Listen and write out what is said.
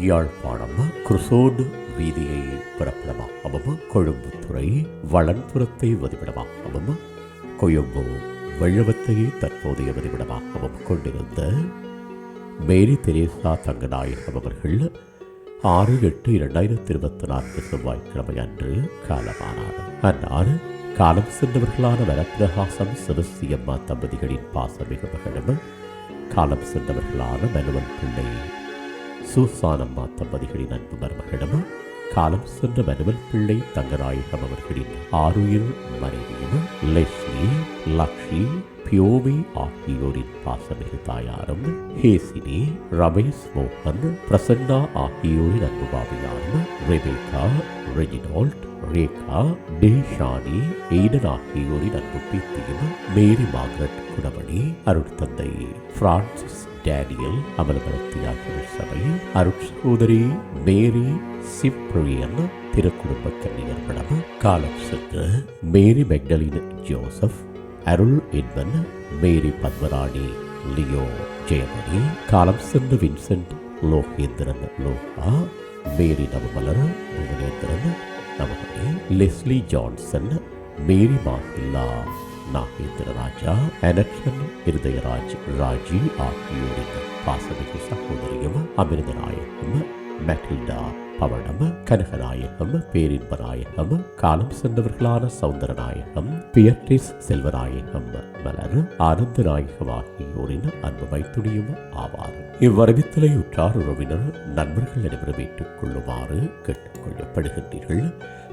யாழ்ப்பாணம் குருசோடு வீதியை பிறப்பிடமாகவும் கொழும்புத்துறை வளன்புறத்தை வதிவிடமாகவும் கொழும்பு வெள்ளவத்தையே தற்போதைய வதிவிடமாகவும் கொண்டிருந்த மேரி தெரேசா தங்கநாயகம் அவர்கள் ஆறு எட்டு இரண்டாயிரத்தி இருபத்தி நான்கு செவ்வாய்க்கிழமை அன்று காலமானார். அன்னார் காலம் சென்றவர்களான வரப்பிரகாசம் சிவசியம்மா தம்பதிகளின் பாசமிகு மகனும் காலம் சென்றவர்களான மனுவன் பிள்ளை சூசானம்மா தம்பதிகளின் அன்பு மருமகளிடம் காலம் சென்ற மனுவல் பிள்ளை தங்கநாயகம் அவர்களின் ஆறுயிர் மனைவியும்? லெஸ்லி லக்ஷி பியோமி ஆகியோரின் பாசமிகு தாயாரும் ஹேசினி ரமேஷ் மோகன் பிரசன்னா ஆகியோரின் அன்பு பாவியாரும் Rebecca Reginald Rekha Deshani Aidan ஆகியோரின் அன்பு பீத்தியும் மேரி மார்கரெட் குணமணி அருட்தந்தை பிரான்சிஸ் டேனியல் அமலபரத்தி ஆகியோர் சபை அருட்சகோதரி மேரி சிப்ரியன் திருக்குடும்ப கன்னியர்களிடம் காலம் சென்ற மேரி மெக்டலின் ஜோசப் அருள் என்பன் மேரி பத்மராணி லியோ ஜெயமணி காலம் சென்ற Vincent Logendran Loga Mary Navamalar Puvanenthiran Navamani Leslie Johnson Mary Mahilla Nagendra Raja Anakshan Irudayaraj Raji ஆகியோரின் பாசமிகு சகோதரியும் அமிர்தநாயகம் மெட்டில்டா பவனம் கனகநாயகம் பேரின்பநாயகம் காலம் சென்றவர்களான சவுந்தரநாயகம் பியட்ரிஸ் செல்வநாயகம் மலர் ஆனந்த நாயகம் ஆகியோரின் அன்பு மைத்துணியும் ஆவார். இவ்வரவித்தலை உற்றார் உறவினர் நண்பர்கள் அனைவரும் ஏற்றுக் கொள்ளுமாறு கேட்டுக்கொள்ளப்படுகின்றீர்கள்.